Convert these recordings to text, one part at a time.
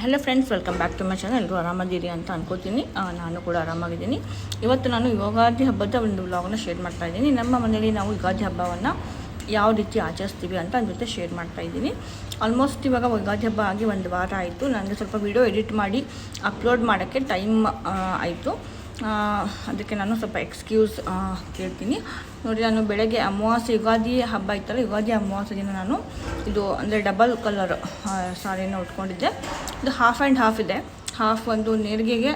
Hello friends welcome back to my channel ಎಲ್ಲರೂ ಆರಾಮದಿರಿ ಅಂತ ಅನ್ಕೋತೀನಿ. ನಾನು ಕೂಡ ಆರಾಮಾಗಿದ್ದೀನಿ. ಇವತ್ತು ನಾನು ಯುಗಾದಿ ಹಬ್ಬದ ಒಂದು ವ್ಲಾಗ್ನ ಶೇರ್ ಮಾಡ್ತಾ ಇದ್ದೀನಿ. ನಮ್ಮ ಮನೆಯಲ್ಲಿ ನಾವು ಯುಗಾದಿ ಹಬ್ಬವನ್ನು ಯಾವ ರೀತಿ ಆಚರಿಸ್ತೀವಿ ಅಂತ ಅದ್ರ ಜೊತೆ ಶೇರ್ ಮಾಡ್ತಾ ಇದ್ದೀನಿ. ಆಲ್ಮೋಸ್ಟ್ ಇವಾಗ ಯುಗಾದಿ ಹಬ್ಬ ಆಗಿ ಒಂದು ವಾರ ಆಯಿತು. ನನಗೆ ಸ್ವಲ್ಪ ವಿಡಿಯೋ ಎಡಿಟ್ ಮಾಡಿ ಅಪ್ಲೋಡ್ ಮಾಡೋಕ್ಕೆ ಟೈಮ್ ಆಯಿತು. ಅದಕ್ಕೆ ನಾನು ಸ್ವಲ್ಪ ಎಕ್ಸ್ಕ್ಯೂಸ್ ಕೇಳ್ತೀನಿ. ನೋಡಿ, ನಾನು ಬೆಳಗ್ಗೆ ಅಮಾವಾಸ್ಯೆ, ಯುಗಾದಿ ಹಬ್ಬ ಇತ್ತಲ್ಲ, ಯುಗಾದಿ ಅಮಾವಾಸ್ಯೆ ದಿನ ನಾನು ಇದು ಅಂದರೆ ಡಬಲ್ ಕಲರ್ ಸಾರಿನ ಉಟ್ಕೊಂಡಿದ್ದೆ. ಇದು ಹಾಫ್ ಆ್ಯಂಡ್ ಹಾಫ್ ಇದೆ. ಹಾಫ್ ಒಂದು ನೇರಿಗೆಗೆ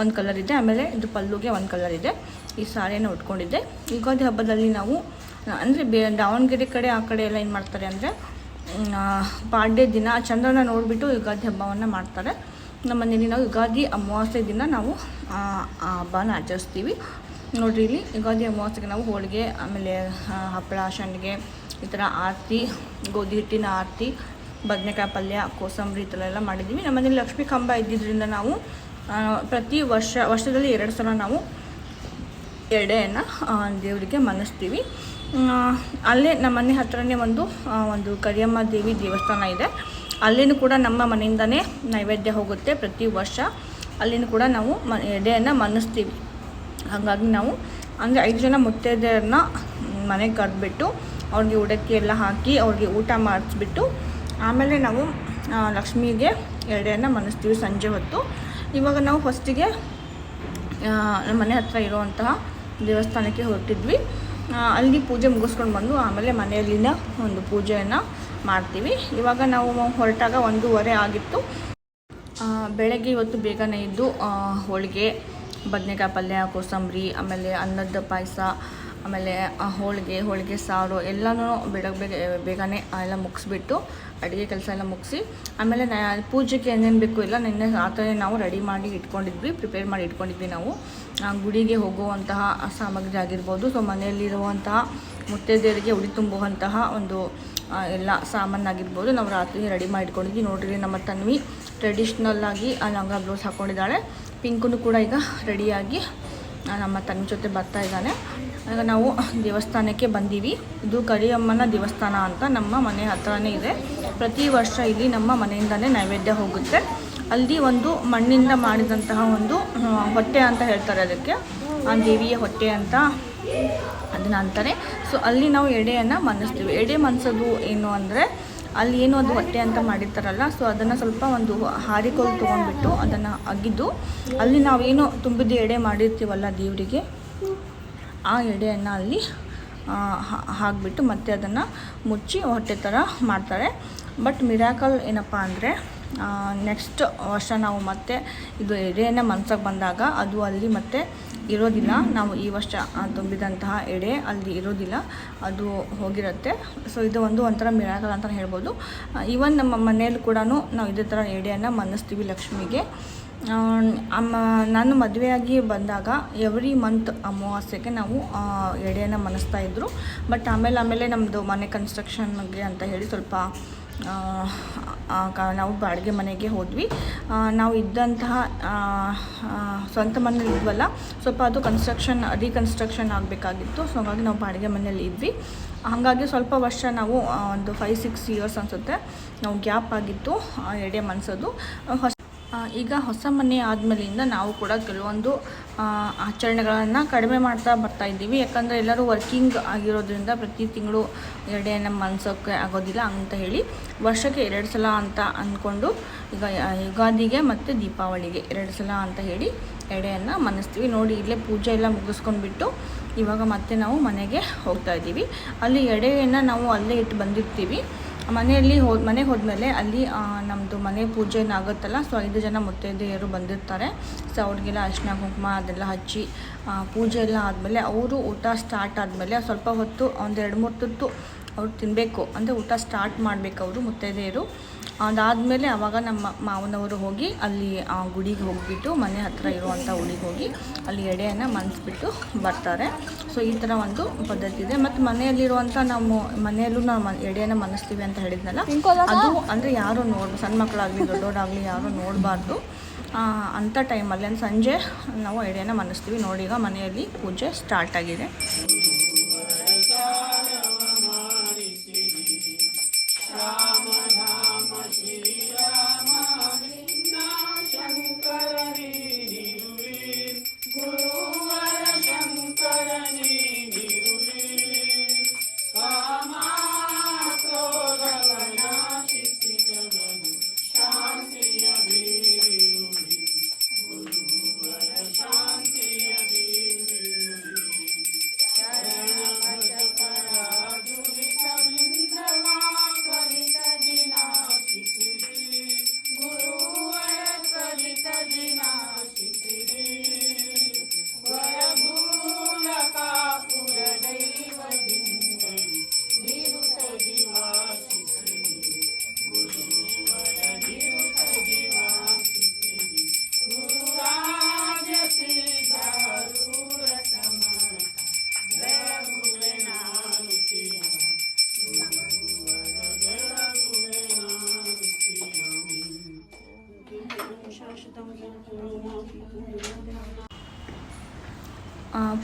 ಒಂದು ಕಲರ್ ಇದೆ, ಆಮೇಲೆ ಇದು ಪಲ್ಲುಗೆ ಒಂದು ಕಲರ್ ಇದೆ. ಈ ಸಾರಿಯನ್ನು ಉಟ್ಕೊಂಡಿದ್ದೆ. ಯುಗಾದಿ ಹಬ್ಬದಲ್ಲಿ ನಾವು, ಅಂದರೆ ಬೇ, ದಾವಣಗೆರೆ ಕಡೆ, ಆ ಕಡೆ ಎಲ್ಲ ಏನು ಮಾಡ್ತಾರೆ ಅಂದರೆ ಪಾಡ್ಯ ದಿನ, ಚಂದ್ರನ ನೋಡಿಬಿಟ್ಟು ಯುಗಾದಿ ಹಬ್ಬವನ್ನು ಮಾಡ್ತಾರೆ. ನಮ್ಮ ಮನೇಲಿ ನಾವು ಯುಗಾದಿ ಅಮಾವಾಸ್ಯೆ ದಿನ ನಾವು ಹಬ್ಬನ ಆಚರಿಸ್ತೀವಿ. ನೋಡಿರಿ ಇಲ್ಲಿ ಯುಗಾದಿ ಅಮಾವಾಸ್ಯೆಗೆ ನಾವು ಹೋಳಿಗೆ, ಆಮೇಲೆ ಹಪ್ಪಳ ಸಂಡಿಗೆ ಈ ಥರ ಆರತಿ, ಗೋಧಿ ಹಿಟ್ಟಿನ ಆರತಿ, ಬದನೆಕಾಯಿ ಪಲ್ಯ, ಕೋಸಂಬರಿ ಈ ಥರ ಎಲ್ಲ ಮಾಡಿದ್ದೀವಿ. ನಮ್ಮ ಮನೇಲಿ ಲಕ್ಷ್ಮೀ ಕಂಬ ಇದ್ದಿದ್ದರಿಂದ ನಾವು ಪ್ರತಿ ವರ್ಷ, ವರ್ಷದಲ್ಲಿ ಎರಡು ಸಲ ನಾವು ಎಡೆಯನ್ನು ದೇವರಿಗೆ ಮನಸ್ತೀವಿ. ಅಲ್ಲೇ ನಮ್ಮ ಮನೆ ಹತ್ರನೇ ಒಂದು ಒಂದು ಕರಿಯಮ್ಮ ದೇವಿ ದೇವಸ್ಥಾನ ಇದೆ. ಅಲ್ಲಿನೂ ಕೂಡ ನಮ್ಮ ಮನೆಯಿಂದನೇ ನೈವೇದ್ಯ ಹೋಗುತ್ತೆ ಪ್ರತಿ ವರ್ಷ. ಅಲ್ಲಿನೂ ಕೂಡ ನಾವು ಮ ಎಡೆಯನ್ನು ಮನ್ನಿಸ್ತೀವಿ. ಹಾಗಾಗಿ ನಾವು ಅಂದರೆ ಐದು ಜನ ಮುತ್ತೈದೆಯರನ್ನ ಮನೆಗೆ ಕರೆದ್ಬಿಟ್ಟು ಅವ್ರಿಗೆ ಉಡಕ್ಕಿ ಎಲ್ಲ ಹಾಕಿ ಅವ್ರಿಗೆ ಊಟ ಮಾಡಿಸ್ಬಿಟ್ಟು ಆಮೇಲೆ ನಾವು ಲಕ್ಷ್ಮಿಗೆ ಎಡೆಯನ್ನು ಮನ್ನಿಸ್ತೀವಿ ಸಂಜೆ ಹೊತ್ತು. ಇವಾಗ ನಾವು ಫಸ್ಟಿಗೆ ನಮ್ಮ ಮನೆ ಹತ್ರ ಇರುವಂತಹ ದೇವಸ್ಥಾನಕ್ಕೆ ಹೊರಟಿದ್ವಿ. ಅಲ್ಲಿ ಪೂಜೆ ಮುಗಿಸ್ಕೊಂಡು ಬಂದು ಆಮೇಲೆ ಮನೆಯಲ್ಲಿನ ಒಂದು ಪೂಜೆಯನ್ನು ಮಾಡ್ತೀವಿ. ಇವಾಗ ನಾವು ಹೊರಟಾಗ ಒಂದೂವರೆ ಆಗಿತ್ತು. ಬೆಳಗ್ಗೆ ಇವತ್ತು ಬೇಗನೆ ಇದ್ದು ಹೋಳಿಗೆ, ಬದನೆಕಾಯಿ ಪಲ್ಯ, ಕೋಸಂಬರಿ, ಆಮೇಲೆ ಅನ್ನದ ಪಾಯಸ, ಆಮೇಲೆ ಹೋಳಿಗೆ ಹೋಳಿಗೆ ಸಾರು ಎಲ್ಲನೂ ಬೆಳಗ್ಗೆ ಬೇಗ, ಬೇಗನೆ ಎಲ್ಲ ಮುಗಿಸ್ಬಿಟ್ಟು ಅಡುಗೆ ಕೆಲಸ ಎಲ್ಲ ಮುಗಿಸಿ, ಆಮೇಲೆ ಪೂಜೆಗೆ ಏನೇನು ಬೇಕು ಇಲ್ಲ ನಿನ್ನೆ ಆ ಥರ ನಾವು ರೆಡಿ ಮಾಡಿ ಇಟ್ಕೊಂಡಿದ್ವಿ, ಪ್ರಿಪೇರ್ ಮಾಡಿ ಇಟ್ಕೊಂಡಿದ್ವಿ ನಾವು. ಗುಡಿಗೆ ಹೋಗುವಂತಹ ಸಾಮಗ್ರಿ ಆಗಿರ್ಬೋದು, ಸೊ ಮನೆಯಲ್ಲಿರುವಂತಹ ಮುತ್ತೈದೆಯರಿಗೆ ಉಡಿ ತುಂಬುವಂತಹ ಒಂದು ಎಲ್ಲ ಸಾಮಾನಾಗಿರ್ಬೋದು. ನಾವು ರಾತ್ರಿ ರೆಡಿ ಮಾಡಿ ನೋಡಿರಿ ನಮ್ಮ ತನ್ವಿ ಟ್ರೆಡಿಷ್ನಲ್ಲಾಗಿ ಲಂಗ ಬ್ಲೌಸ್ ಹಾಕ್ಕೊಂಡಿದ್ದಾಳೆ ಪಿಂಕನ್ನು ಕೂಡ ಈಗ ರೆಡಿಯಾಗಿ ನಮ್ಮ ತನ್ವಿ ಜೊತೆ ಬರ್ತಾ ಇದ್ದಾನೆ. ಈಗ ನಾವು ದೇವಸ್ಥಾನಕ್ಕೆ ಬಂದೀವಿ. ಇದು ಕರಿಯಮ್ಮನ ದೇವಸ್ಥಾನ ಅಂತ ನಮ್ಮ ಮನೆ ಹತ್ರನೇ ಇದೆ. ಪ್ರತಿ ವರ್ಷ ಇಲ್ಲಿ ನಮ್ಮ ಮನೆಯಿಂದಲೇ ನೈವೇದ್ಯ ಹೋಗುತ್ತೆ. ಅಲ್ಲಿ ಒಂದು ಮಣ್ಣಿಂದ ಮಾಡಿದಂತಹ ಒಂದು ಹೊಟ್ಟೆ ಅಂತ ಹೇಳ್ತಾರೆ ಅದಕ್ಕೆ. ಆ ದೇವಿಯ ಹೊಟ್ಟೆ ಅಂತ ಅದನ್ನ ಅಂತಾರೆ ಸೊ ಅಲ್ಲಿ ನಾವು ಎಡೆಯನ್ನು ಮನಸ್ತೀವಿ. ಎಡೆ ಮನಸೋದು ಏನು ಅಂದರೆ, ಅಲ್ಲಿ ಏನು ಅದು ಹೊಟ್ಟೆ ಅಂತ ಮಾಡಿರ್ತಾರಲ್ಲ ಸೊ ಅದನ್ನು ಸ್ವಲ್ಪ ಒಂದು ಹಾರಿಕೋಲು ತೊಗೊಂಡ್ಬಿಟ್ಟು ಅದನ್ನು ಅಗಿದು, ಅಲ್ಲಿ ನಾವೇನು ತುಂಬಿದ ಎಡೆ ಮಾಡಿರ್ತೀವಲ್ಲ ದೇವರಿಗೆ, ಆ ಎಡೆಯನ್ನು ಅಲ್ಲಿ ಹಾಕ್ಬಿಟ್ಟು ಮತ್ತೆ ಅದನ್ನು ಮುಚ್ಚಿ ಹೊಟ್ಟೆ ಥರ ಮಾಡ್ತಾರೆ. ಬಟ್ ಮಿರಾಕಲ್ ಏನಪ್ಪ ಅಂದರೆ ನೆಕ್ಸ್ಟ್ ವರ್ಷ ನಾವು ಮತ್ತೆ ಇದು ಎಡೆಯನ್ನು ಮನ್ಸಕ್ಕೆ ಬಂದಾಗ, ಅದು ಅಲ್ಲಿ ಮತ್ತೆ ಇರೋದಿಲ್ಲ. ನಾವು ಈ ವರ್ಷ ತುಂಬಿದಂತಹ ಎಡೆ ಅಲ್ಲಿ ಇರೋದಿಲ್ಲ. ಅದು ಹೋಗಿರುತ್ತೆ. ಸೊ ಇದು ಒಂದು ಒಂಥರ ಮಿರಾಕಲ್ ಅಂತ ಹೇಳ್ಬೋದು. ಈವನ್ ನಮ್ಮ ಮನೆಯಲ್ಲಿ ಕೂಡ ನಾವು ಇದೇ ಥರ ಎಡೆಯನ್ನು ಮನ್ನಿಸ್ತೀವಿ ಲಕ್ಷ್ಮಿಗೆ. ಅಮ್ಮ, ನಾನು ಮದುವೆಯಾಗಿ ಬಂದಾಗ ಎವ್ರಿ ಮಂತ್ ಅಮಾವಾಸ್ಯೆಗೆ ನಾವು ಎಡೆಯನ್ನು ಮನಸ್ತಾ ಇದ್ದರು ಬಟ್ ಆಮೇಲೆ ಆಮೇಲೆ ನಮ್ಮದು ಮನೆ ಕನ್ಸ್ಟ್ರಕ್ಷನ್ಗೆ ಅಂತ ಹೇಳಿ ಸ್ವಲ್ಪ ನಾವು ಬಾಡಿಗೆ ಮನೆಗೆ ಹೋದ್ವಿ. ನಾವು ಇದ್ದಂತಹ ಸ್ವಂತ ಮನೇಲಿ ಇದ್ವಲ್ಲ, ಸ್ವಲ್ಪ ಅದು ಕನ್ಸ್ಟ್ರಕ್ಷನ್ ರೀಕನ್ಸ್ಟ್ರಕ್ಷನ್ ಆಗಬೇಕಾಗಿತ್ತು. ಸೊ ಹಾಗಾಗಿ ನಾವು ಬಾಡಿಗೆ ಮನೆಯಲ್ಲಿ ಇದ್ವಿ. ಹಾಗಾಗಿ ಸ್ವಲ್ಪ ವರ್ಷ ನಾವು ಒಂದು ಫೈವ್ ಸಿಕ್ಸ್ ಇಯರ್ಸ್ ಅನಿಸುತ್ತೆ. ನಾವು ಗ್ಯಾಪ್ ಆಗಿತ್ತು ಎರಡೇ ಮನ್ಸೋದು ಈಗ ಹೊಸ ಮನೆ ಆದಮೇಲಿಂದ ನಾವು ಕೂಡ ಕೆಲವೊಂದು ಆಚರಣೆಗಳನ್ನು ಕಡಿಮೆ ಮಾಡ್ತಾ ಬರ್ತಾ ಇದ್ದೀವಿ. ಯಾಕಂದರೆ ಎಲ್ಲರೂ ವರ್ಕಿಂಗ್ ಆಗಿರೋದ್ರಿಂದ ಪ್ರತಿ ತಿಂಗಳು ಎಡೆಯನ್ನು ಮನ್ಸೋಕ್ಕೆ ಆಗೋದಿಲ್ಲ ಅಂತ ಹೇಳಿ ವರ್ಷಕ್ಕೆ ಎರಡು ಸಲ ಅಂತ ಅಂದ್ಕೊಂಡು ಈಗ ಯುಗಾದಿಗೆ ಮತ್ತು ದೀಪಾವಳಿಗೆ ಎರಡು ಸಲ ಅಂತ ಹೇಳಿ ಎಡೆಯನ್ನು ಮನಸ್ತೀವಿ. ನೋಡಿ, ಇಲ್ಲೇ ಪೂಜೆ ಎಲ್ಲ ಮುಗಿಸ್ಕೊಂಡ್ಬಿಟ್ಟು ಇವಾಗ ಮತ್ತೆ ನಾವು ಮನೆಗೆ ಹೋಗ್ತಾ ಇದ್ದೀವಿ. ಅಲ್ಲಿ ಎಡೆಯನ್ನು ನಾವು ಅಲ್ಲೇ ಇಟ್ಟು ಬಂದಿರ್ತೀವಿ. ಮನೆಯಲ್ಲಿ ಹೋದ ಮನೆಗೆ ಹೋದ್ಮೇಲೆ ಅಲ್ಲಿ ನಮ್ಮದು ಮನೆ ಪೂಜೆ ಆಗುತ್ತಲ್ಲ ಸೊ ಐದು ಜನ ಮುತ್ತೈದೆಯರು ಬಂದಿರ್ತಾರೆ. ಸೊ ಅವ್ರಿಗೆಲ್ಲ ಅರಿಶಿನ, ಕುಂಕುಮ ಅದೆಲ್ಲ ಹಚ್ಚಿ ಪೂಜೆ ಎಲ್ಲ ಆದಮೇಲೆ ಅವರು ಊಟ ಸ್ಟಾರ್ಟ್ ಆದಮೇಲೆ ಸ್ವಲ್ಪ ಹೊತ್ತು ಒಂದು ಎರಡು ಮೂರು ತುತ್ತು ಅವ್ರು ತಿನ್ನಬೇಕು ಅಂದರೆ ಊಟ ಸ್ಟಾರ್ಟ್ ಮಾಡಬೇಕು ಅವರು ಮುತ್ತೈದೆಯರು. ಅದಾದಮೇಲೆ ಆವಾಗ ನಮ್ಮ ಮಾವನವರು ಹೋಗಿ ಅಲ್ಲಿ ಆ ಗುಡಿಗೆ ಹೋಗಿಬಿಟ್ಟು ಮನೆ ಹತ್ತಿರ ಇರುವಂಥ ಗುಡಿಗೆ ಹೋಗಿ ಅಲ್ಲಿ ಎಡೆಯನ್ನು ಮನ್ಸ್ಬಿಟ್ಟು ಬರ್ತಾರೆ. ಸೊ ಈ ಥರ ಒಂದು ಪದ್ಧತಿ ಇದೆ. ಮತ್ತು ಮನೆಯಲ್ಲಿರುವಂಥ ನಾವು ಮನೆಯಲ್ಲೂ ನಾವು ಮ- ಎಡೆಯನ್ನು ಮನಸ್ತೀವಿ ಅಂತ ಹೇಳಿದ್ನಲ್ಲ? ಅದು ಅಂದರೆ ಯಾರು ನೋಡ್ ಸಣ್ಣ ಮಕ್ಕಳಾಗಲಿ ದೊಡ್ಡವರಾಗಲಿ ಯಾರು ನೋಡಬಾರ್ದು. ಅಂಥ ಟೈಮಲ್ಲಿ ಅಂದ್ರೆ ಸಂಜೆ ನಾವು ಎಡೆಯನ್ನು ಮನಸ್ತೀವಿ. ನೋಡಿ ಈಗ ಮನೆಯಲ್ಲಿ ಪೂಜೆ ಸ್ಟಾರ್ಟ್ ಆಗಿದೆ.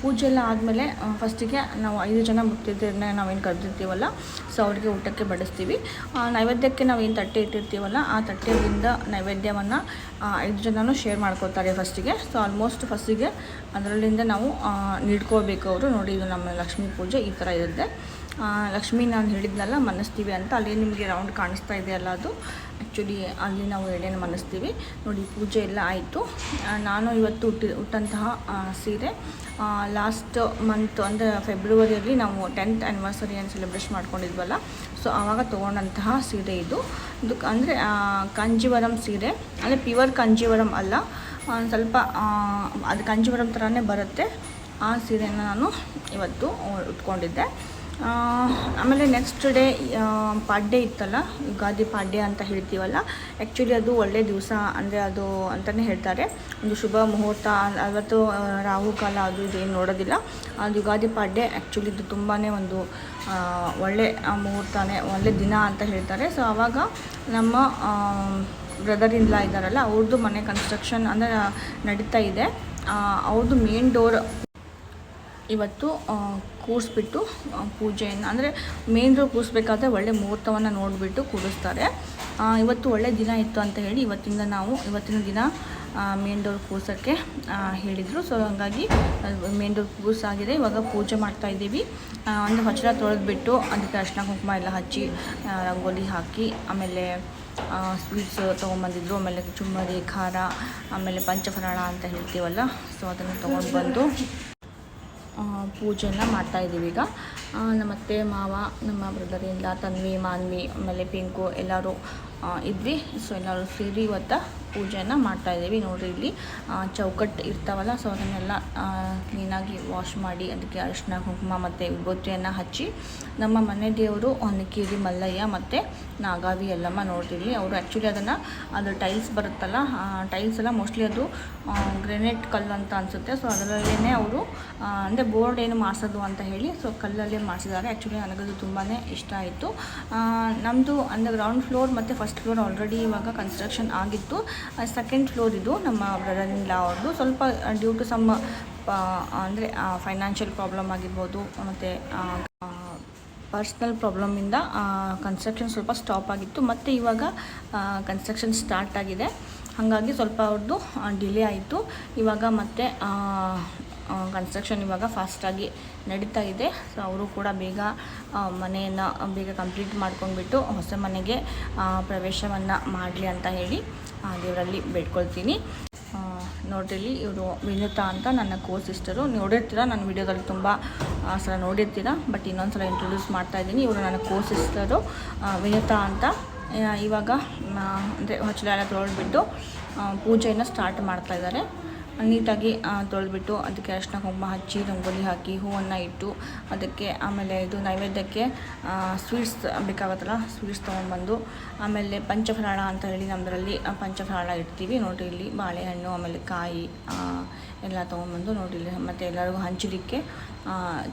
ಪೂಜೆ ಎಲ್ಲ ಆದಮೇಲೆ ಫಸ್ಟಿಗೆ ನಾವು ಐದು ಜನ ಮುಗ್ತಿದ್ದರನ್ನ ನಾವೇನು ಕರೆದಿರ್ತೀವಲ್ಲ ಸೊ ಅವ್ರಿಗೆ ಊಟಕ್ಕೆ ಬಡಿಸ್ತೀವಿ. ನೈವೇದ್ಯಕ್ಕೆ ನಾವೇನು ತಟ್ಟೆ ಇಟ್ಟಿರ್ತೀವಲ್ಲ, ಆ ತಟ್ಟೆಯಿಂದ ನೈವೇದ್ಯವನ್ನು ಐದು ಜನನೂ ಶೇರ್ ಮಾಡ್ಕೋತಾರೆ ಫಸ್ಟಿಗೆ ಸೊ ಆಲ್ಮೋಸ್ಟ್ ಫಸ್ಟಿಗೆ ಅದರಲ್ಲಿಂದ ನಾವು ನೀಡ್ಕೋಬೇಕು ಅವರು. ನೋಡಿ ಇದು ನಮ್ಮ ಲಕ್ಷ್ಮೀ ಪೂಜೆ, ಈ ಥರ ಇರುತ್ತೆ. ಲಕ್ಷ್ಮಿ ನಾನು ಹೇಳಿದ್ನಲ್ಲ, ಮನಸ್ತೀವಿ ಅಂತ, ಅಲ್ಲಿ ನಿಮಗೆ ರೌಂಡ್ ಕಾಣಿಸ್ತಾ ಇದೆಯಲ್ಲ ಅದು. ಆ್ಯಕ್ಚುಲಿ ಅಲ್ಲಿ ನಾವು ಎಡೆನ ಮನಸ್ತೀವಿ. ನೋಡಿ ಪೂಜೆ ಎಲ್ಲ ಆಯಿತು. ನಾನು ಇವತ್ತು ಹುಟ್ಟಿ ಹುಟ್ಟಂತಹ ಆ, ಸೀರೆ. ಲಾಸ್ಟ್ ಮಂತ್ ಅಂದರೆ ಫೆಬ್ರವರಿಯಲ್ಲಿ ನಾವು ಟೆಂತ್ ಆ್ಯನಿವರ್ಸರಿಯನ್ನು ಸೆಲೆಬ್ರೇಟ್ ಮಾಡ್ಕೊಂಡಿದ್ವಲ್ಲ. ಸೊ ಆವಾಗ ತೊಗೊಂಡಂತಹ ಸೀರೆ ಇದು. ಇದು ಅಂದರೆ ಕಾಂಜಿವರಂ ಸೀರೆ. ಅಂದರೆ ಪ್ಯೂರ್ ಕಾಂಜಿವರಂ ಅಲ್ಲ. ಒಂದು ಸ್ವಲ್ಪ ಅದು ಕಾಂಜಿವರಂ ಥರನೇ ಬರುತ್ತೆ. ಆ ಸೀರೆನ ನಾನು ಇವತ್ತು ಉಟ್ಕೊಂಡಿದ್ದೆ. ಆಮೇಲೆ ನೆಕ್ಸ್ಟ್ ಡೇ ಪಾಡ್ಯ ಇತ್ತಲ್ಲ ಯುಗಾದಿ ಪಾಡ್ಯ ಅಂತ ಹೇಳ್ತೀವಲ್ಲ ಆ್ಯಕ್ಚುಲಿ ಅದು ಒಳ್ಳೆ ದಿವಸ ಅಂದರೆ ಅದು ಅಂತಲೇ ಹೇಳ್ತಾರೆ. ಒಂದು ಶುಭ ಮುಹೂರ್ತ ಅವತ್ತು ಆ, ರಾಹುಕಾಲ ಅದು ಇದೇನು ನೋಡೋದಿಲ್ಲ. ಅದು ಯುಗಾದಿ ಪಾಡ್ಯ ಆ್ಯಕ್ಚುಲಿ ಇದು ತುಂಬಾ ಒಂದು ಆ, ಒಳ್ಳೆ ಆ, ಮುಹೂರ್ತನೇ ಒಳ್ಳೆ ದಿನ ಅಂತ ಹೇಳ್ತಾರೆ. ಸೊ ಆವಾಗ ನಮ್ಮ ಬ್ರದರ್ ಇನ್ಲಾ ಇದ್ದಾರಲ್ಲ ಅವ್ರದ್ದು ಮನೆ ಕನ್ಸ್ಟ್ರಕ್ಷನ್ ಅಂದರೆ ನಡೀತಾ ಇದೆ. ಆ, ಅವ್ರದ್ದು ಮೇನ್ ಡೋರ್ ಇವತ್ತು ಕೂರಿಸ್ಬಿಟ್ಟು ಪೂಜೆಯನ್ನು, ಅಂದರೆ ಮೇನ್ ಡೋರ್ ಕೂರಿಸ್ಬೇಕಾದ್ರೆ ಒಳ್ಳೆ ಮುಹೂರ್ತವನ್ನು ನೋಡಿಬಿಟ್ಟು ಕೂರಿಸ್ತಾರೆ. ಇವತ್ತು ಒಳ್ಳೆ ದಿನ ಇತ್ತು ಅಂತ ಹೇಳಿ ಇವತ್ತಿಂದ ನಾವು ಇವತ್ತಿನ ದಿನ ಮೇನ್ ಡೋರ್ ಕೂರ್ಸೋಕ್ಕೆ ಹೇಳಿದರು. ಸೊ ಹಾಗಾಗಿ ಡೋರ್ ಕೂರ್ಸಾಗಿದೆ. ಇವಾಗ ಪೂಜೆ ಮಾಡ್ತಾ ಇದ್ದೀವಿ. ಒಂದು ಹೊಚ್ಚಲ ತೊಳೆದ್ಬಿಟ್ಟು ಅದಕ್ಕೆ ಅರ್ಶಿನ ಕುಂಕುಮ ಎಲ್ಲ ಹಚ್ಚಿ ರಂಗೋಲಿ ಹಾಕಿ, ಆಮೇಲೆ ಸ್ವೀಟ್ಸ್ ತೊಗೊಂಬಂದಿದ್ರು. ಆಮೇಲೆ ಚುಮ್ಮರಿ, ಖಾರ, ಆಮೇಲೆ ಪಂಚಫರಾಳ ಅಂತ ಹೇಳ್ತೀವಲ್ಲ, ಸೊ ಅದನ್ನು ತೊಗೊಂಡು ಬಂದು ಪೂಜೆನ ಮಾಡ್ತಾ ಇದ್ದೀವಿ ಈಗ. ನಮ್ಮ ಅತ್ತೆ ಮಾವ, ನಮ್ಮ ಬ್ರದರಿಂದ ತನ್ವಿ ಮಾನ್ವಿ, ಆಮೇಲೆ ಪಿಂಕು ಎಲ್ಲರೂ ಇದ್ವಿ. ಸೊ ಎಲ್ಲರೂ ಸೇರಿ ಇವತ್ತು ಪೂಜೆನ ಮಾಡ್ತಾ ನೋಡಿರಿ ಇಲ್ಲಿ ಚೌಕಟ್ಟು ಇರ್ತಾವಲ್ಲ ಸೊ ಅದನ್ನೆಲ್ಲ ಕ್ಲೀನಾಗಿ ವಾಶ್ ಮಾಡಿ ಅದಕ್ಕೆ ಅರಿಶಿನ, ಕುಂಕುಮ ಮತ್ತು ವಿಭೂತಿಯನ್ನು ಹಚ್ಚಿ, ನಮ್ಮ ಮನೆ ದೇವರು ಒನಕೇರಿ ಮಲ್ಲಯ್ಯ ಮತ್ತು ನಾಗಾವಿ ಎಲ್ಲಮ್ಮ ನೋಡ್ತೀವಿ ಅವರು ಆ್ಯಕ್ಚುಲಿ ಅದನ್ನು, ಅದು ಟೈಲ್ಸ್ ಬರುತ್ತಲ್ಲ ಟೈಲ್ಸ್ ಎಲ್ಲ ಮೋಸ್ಟ್ಲಿ ಅದು ಗ್ರೆನೇಟ್ ಕಲ್ಲು ಅಂತ ಅನಿಸುತ್ತೆ. ಸೊ ಅದರಲ್ಲೇ ಅವರು ಅಂದರೆ ಬೋರ್ಡ್ ಏನು ಮಾಡಿಸೋದು ಅಂತ ಹೇಳಿ ಸೊ ಕಲ್ಲಲ್ಲೇ ಮಾಡಿಸಿದ್ದಾರೆ. ಆ್ಯಕ್ಚುಲಿ ನನಗದು ತುಂಬಾ ಇಷ್ಟ ಆಯಿತು. ನಮ್ಮದು ಅಂದರೆ ಗ್ರೌಂಡ್ ಫ್ಲೋರ್ ಮತ್ತು ಫಸ್ಟ್ ಫ್ಲೋರ್ ಆಲ್ರೆಡಿ ಇವಾಗ ಕನ್ಸ್ಟ್ರಕ್ಷನ್ ಆಗಿತ್ತು. ಸೆಕೆಂಡ್ ಫ್ಲೋರ್ ಇದು ನಮ್ಮ ಬ್ರದರ್ ಇನ್ ಲಾ ಅವ್ರದ್ದು ಸ್ವಲ್ಪ ಡ್ಯೂ ಟು ಸಮ್ ಅಂದರೆ ಫೈನಾನ್ಷಿಯಲ್ ಪ್ರಾಬ್ಲಮ್ ಆಗಿರ್ಬೋದು, ಮತ್ತು ಪರ್ಸ್ನಲ್ ಪ್ರಾಬ್ಲಮಿಂದ ಕನ್ಸ್ಟ್ರಕ್ಷನ್ ಸ್ವಲ್ಪ ಸ್ಟಾಪ್ ಆಗಿತ್ತು. ಮತ್ತು ಇವಾಗ ಕನ್ಸ್ಟ್ರಕ್ಷನ್ ಸ್ಟಾರ್ಟ್ ಆಗಿದೆ. ಹಾಗಾಗಿ ಸ್ವಲ್ಪ ಅವ್ರದ್ದು ಡಿಲೇ ಆಯಿತು. ಇವಾಗ ಮತ್ತೆ ಕನ್ಸ್ಟ್ರಕ್ಷನ್ ಇವಾಗ ಫಾಸ್ಟಾಗಿ ನಡೀತಾ ಇದೆ. ಸೊ ಅವರು ಕೂಡ ಬೇಗ ಮನೆಯನ್ನು ಬೇಗ ಕಂಪ್ಲೀಟ್ ಮಾಡ್ಕೊಂಡ್ಬಿಟ್ಟು ಹೊಸ ಮನೆಗೆ ಪ್ರವೇಶವನ್ನು ಮಾಡಲಿ ಅಂತ ಹೇಳಿ ದೇವರಲ್ಲಿ ಬೇಡ್ಕೊಳ್ತೀನಿ. ಇಲ್ಲಿ ಇವರು ವಿನುತಾ ಅಂತ ನನ್ನ ಕೋ ಸಿಸ್ಟರು ನೋಡಿರ್ತೀರ? ನನ್ನ ವಿಡಿಯೋದಲ್ಲಿ ತುಂಬ ಸಲ ನೋಡಿರ್ತೀರ? ಬಟ್ ಇನ್ನೊಂದು ಸಲ ಇಂಟ್ರೊಡ್ಯೂಸ್ ಮಾಡ್ತಾ ಇದ್ದೀನಿ. ಇವರು ನನ್ನ ಕೋ ಸಿಸ್ಟರು ವಿನುತಾ ಅಂತ. ಇವಾಗ ಅಂದರೆ ಹೊಚ್ಚಲ ಎಲ್ಲ ತೊಳೆದ್ಬಿಟ್ಟು ಪೂಜೆಯನ್ನು ಸ್ಟಾರ್ಟ್ ಮಾಡ್ತಾ ಇದ್ದಾರೆ. ನೀಟಾಗಿ ತೊಳೆದ್ಬಿಟ್ಟು ಅದಕ್ಕೆ ಅರಿಶಿನ ಕುಂಕುಮ ಹಚ್ಚಿ, ರಂಗೋಲಿ ಹಾಕಿ, ಹೂವನ್ನು ಇಟ್ಟು ಅದಕ್ಕೆ ಆಮೇಲೆ ಇದು ನೈವೇದ್ಯಕ್ಕೆ ಸ್ವೀಟ್ಸ್ ಬೇಕಾಗುತ್ತಲ್ಲ, ಸ್ವೀಟ್ಸ್ ತೊಗೊಂಡ್ಬಂದು ಆಮೇಲೆ ಪಂಚಫರಾಳ ಅಂತ ಹೇಳಿ ನಮ್ಮದರಲ್ಲಿ ಪಂಚಫರಾಳ ಇಡ್ತೀವಿ. ನೋಡಿರಿ ಇಲ್ಲಿ ಬಾಳೆಹಣ್ಣು, ಆಮೇಲೆ ಕಾಯಿ ಎಲ್ಲ ತೊಗೊಂಡ್ಬಂದು ನೋಡಿ ಇಲ್ಲಿ ಮತ್ತು ಎಲ್ಲರಿಗೂ ಹಂಚಲಿಕ್ಕೆ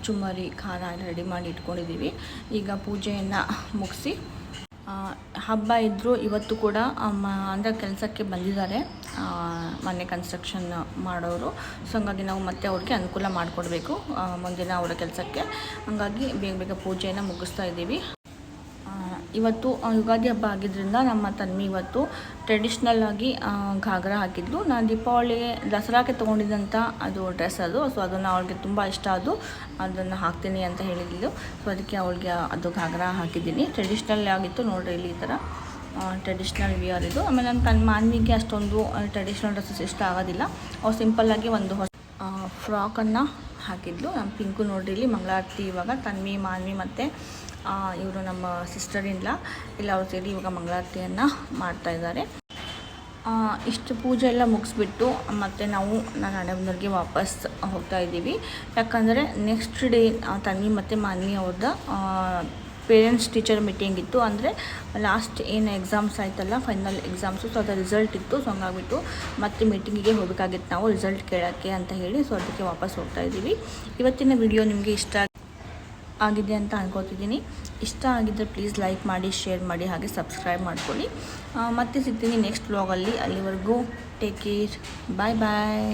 ಚುಮ್ಮರಿ, ಖಾರ ಎಲ್ಲ ರೆಡಿ ಮಾಡಿ ಇಟ್ಕೊಂಡಿದ್ದೀವಿ. ಈಗ ಪೂಜೆಯನ್ನು ಮುಗಿಸಿ ಹಬ್ಬ ಇದ್ದರೂ ಇವತ್ತು ಕೂಡ ಮ, ಅಂದರೆ ಕೆಲಸಕ್ಕೆ ಬಂದಿದ್ದಾರೆ. ಮನೆ ಕನ್ಸ್ಟ್ರಕ್ಷನ್ ಮಾಡೋರು. ಸೊ ಹಂಗಾಗಿ ನಾವು ಮತ್ತೆ ಅವ್ರಿಗೆ ಅನುಕೂಲ ಮಾಡಿಕೊಡ್ಬೇಕು. ಮುಂದಿನ ಅವರ ಕೆಲಸಕ್ಕೆ. ಹಾಗಾಗಿ ಬೇಗ ಬೇಗ ಪೂಜೆಯನ್ನು ಮುಗಿಸ್ತಾ ಇದ್ದೀವಿ. ಇವತ್ತು ಯುಗಾದಿ ಹಬ್ಬ ಆಗಿದ್ದರಿಂದ ನಮ್ಮ ತನ್ಮಿ ಇವತ್ತು ಟ್ರೆಡಿಷ್ನಲ್ ಆಗಿ ಘಾಗ್ರಾ ಹಾಕಿದ್ಲು. ನಾನು ದೀಪಾವಳಿಗೆ ದಸರಾಕ್ಕೆ ತೊಗೊಂಡಿದ್ದಂಥ ಅದು ಡ್ರೆಸ್ ಅದು. ಸೊ ಅದನ್ನು ಅವಳಿಗೆ ತುಂಬ ಇಷ್ಟ ಅದು. ಅದನ್ನು ಹಾಕ್ತೀನಿ ಅಂತ ಹೇಳಿದ್ಲು. ಸೊ ಅದಕ್ಕೆ ಅವಳಿಗೆ ಅದು ಘಾಗ್ರಾ ಹಾಕಿದ್ದೀನಿ. ಟ್ರೆಡಿಷ್ನಲ್ ಆಗಿತ್ತು ನೋಡ್ರಿ ಇಲ್ಲಿ ಈ ಥರ ಟ್ರೆಡಿಷ್ನಲ್ ವಿಯರ್ ಇದು. ಆಮೇಲೆ ನನ್ನ ತನ್ನ ಮಾನ್ವಿಗೆ ಅಷ್ಟೊಂದು ಟ್ರೆಡಿಷ್ನಲ್ ಡ್ರೆಸ್ಸಸ್ ಇಷ್ಟ ಆಗೋದಿಲ್ಲ. ಅವ್ರು ಸಿಂಪಲ್ಲಾಗಿ ಒಂದು ಹೊಸ ಫ್ರಾಕನ್ನು ಹಾಕಿದ್ಲು. ನಮ್ಮ ಪಿಂಕು ನೋಡ್ರಿ ಇಲ್ಲಿ, ಮಂಗಳಾರತಿ ಇವಾಗ. ತನ್ವಿ, ಮಾನ್ವಿ ಮತ್ತು ಇವರು ನಮ್ಮ ಸಿಸ್ಟರ್ ಇಲ್ಲ ಇಲ್ಲ ಅವ್ರು ಸೇರಿ ಇವಾಗ ಮಂಗಳಾರತಿಯನ್ನು ಮಾಡ್ತಾ ಇದ್ದಾರೆ. ಇಷ್ಟು ಪೂಜೆ ಎಲ್ಲ ಮುಗಿಸ್ಬಿಟ್ಟು ಮತ್ತು ನಾವು ನನ್ನ ಹಣೆಬಂದರಿಗೆ ವಾಪಸ್ ಹೋಗ್ತಾ ಇದ್ದೀವಿ. ಯಾಕಂದರೆ ನೆಕ್ಸ್ಟ್ ಡೇ ತನ್ವಿ ಮತ್ತು ಮಾನ್ವಿ ಅವ್ರದ್ದು ಪೇರೆಂಟ್ಸ್ ಟೀಚರ್ ಮೀಟಿಂಗ್ ಇತ್ತು. ಅಂದರೆ ಲಾಸ್ಟ್ ಏನು ಎಕ್ಸಾಮ್ಸ್ ಆಯ್ತಲ್ಲ ಫೈನಲ್ ಎಕ್ಸಾಮ್ಸು ಸೊ ಅದರ ರಿಸಲ್ಟ್ ಇತ್ತು ಸೊ ಹಂಗಾಗ್ಬಿಟ್ಟು ಮತ್ತೆ ಮೀಟಿಂಗಿಗೆ ಹೋಗಬೇಕಾಗಿತ್ತು ನಾವು. ರಿಸಲ್ಟ್ ಕೇಳೋಕ್ಕೆ ಅಂತ ಹೇಳಿ ಸೊ ಅದಕ್ಕೆ ವಾಪಸ್ ಹೋಗ್ತಾ ಇದ್ದೀವಿ. ಇವತ್ತಿನ ವಿಡಿಯೋ ನಿಮಗೆ ಇಷ್ಟ ಆಗಿದೆ ಅಂತ ಅನ್ಕೋತಿದ್ದೀನಿ. ಇಷ್ಟ ಆಗಿದ್ದರೆ ಪ್ಲೀಸ್ ಲೈಕ್ ಮಾಡಿ ಶೇರ್ ಮಾಡಿ, ಹಾಗೆ ಸಬ್ಸ್ಕ್ರೈಬ್ ಮಾಡ್ಕೊಳ್ಳಿ. ಮತ್ತೆ ಸಿಗ್ತೀನಿ ನೆಕ್ಸ್ಟ್ ವ್ಲಾಗಲ್ಲಿ ಅಲ್ಲಿವರೆಗೂ ಟೇಕ್ ಕೇರ್ ಬಾಯ್ ಬಾಯ್